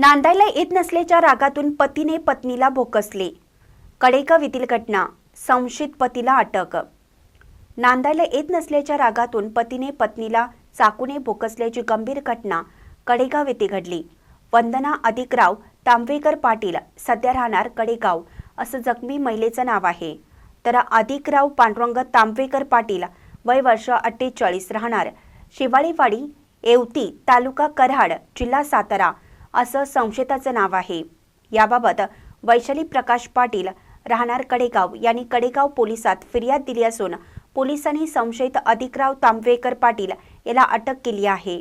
नांदायला येत नसल्याच्या रागातून पतीने पत्नीला भोकसले. कडेगाव घटना संशयित पतीला अटक. नांदायला येत नसल्याच्या रागातून पतीने पत्नीला चाकूने भोकसल्याची गंभीर घटना कडेगाव येथे घडली. वंदना अधिकराव तांबवेकर पाटील सध्या राहणार कडेगाव असं जखमी महिलेचं नाव आहे. तर अधिकराव पांडुरंग तांबवेकर पाटील वय वर्ष अठ्ठेचाळीस राहणार. शिवाळीवाडी येवती तालुका कराड जिल्हा सातारा असं संशयिताचं नाव आहे. याबाबत वैशाली प्रकाश पाटील राहणार कडेगाव यांनी कडेगाव पोलिसात फिर्याद दिली असून पोलिसांनी संशयित अधिकराव तांबवेकर पाटील याला अटक केली आहे.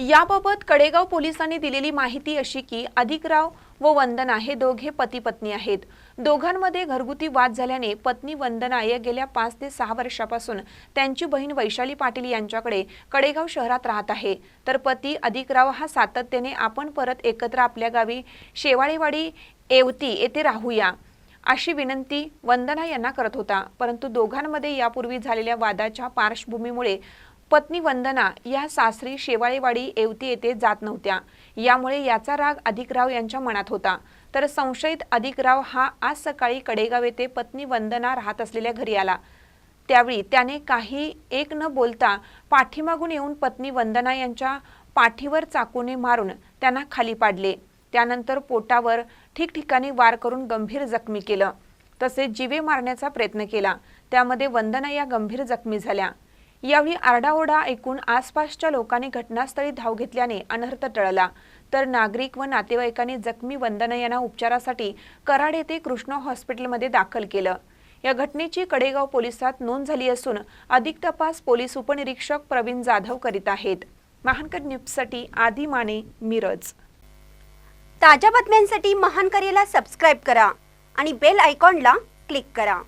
याबाबत कडेगाव पोलिसांनी दिलेली माहिती अशी की अधिकराव व वंदना हे दोघे पती पत्नी आहेत. दोघांमध्ये घरगुती वाद झाल्याने पत्नी वंदना या गेल्या पाच ते सहा वर्षापासून त्यांची बहीण वैशाली पाटील यांच्याकडे कडेगाव शहरात राहत आहे. तर पती अधिकराव हा सातत्याने आपण परत एकत्र आपल्या गावी शेवाळेवाडी येवती येथे राहूया अशी विनंती वंदना यांना करत होता. परंतु दोघांमध्ये यापूर्वी झालेल्या वादाच्या पार्श्वभूमीमुळे पत्नी वंदना या सासरी शेवाळेवाडी येवती येथे जात नव्हत्या. यामुळे याचा राग अधिकराव यांच्या मनात होता. तर संशयित अधिकराव हा आज सकाळी कडेगाव येथे पत्नी वंदना राहत असलेल्या घरी आला. त्यावेळी त्याने काही एक न बोलता पाठीमागून येऊन पत्नी वंदना यांच्या पाठीवर चाकूने मारून त्यांना खाली पाडले. त्यानंतर पोटावर ठिकठिकाणी वार करून गंभीर जखमी केलं. तसेच जीवे मारण्याचा प्रयत्न केला. त्यामध्ये वंदना या गंभीर जखमी झाल्या. यावेळी आरडाओरडा ऐकून आसपासच्या लोकांनी घटनास्थळी धाव घेतल्याने अनर्थ टळला. तर नागरिक व नातेवाईकांनी जखमी वंदना यांना उपचारासाठी कराड येथे कृष्णा हॉस्पिटलमध्ये दाखल केलं. या घटनेची कडेगाव पोलिसात नोंद झाली असून अधिक तपास पोलीस उपनिरीक्षक प्रवीण जाधव करीत आहेत. महानकर न्यूजसाठी आदी माने मिरज. ताज्या बातम्यांसाठी महानकरेला सबस्क्राईब करा आणि बेल आयकॉनला क्लिक करा.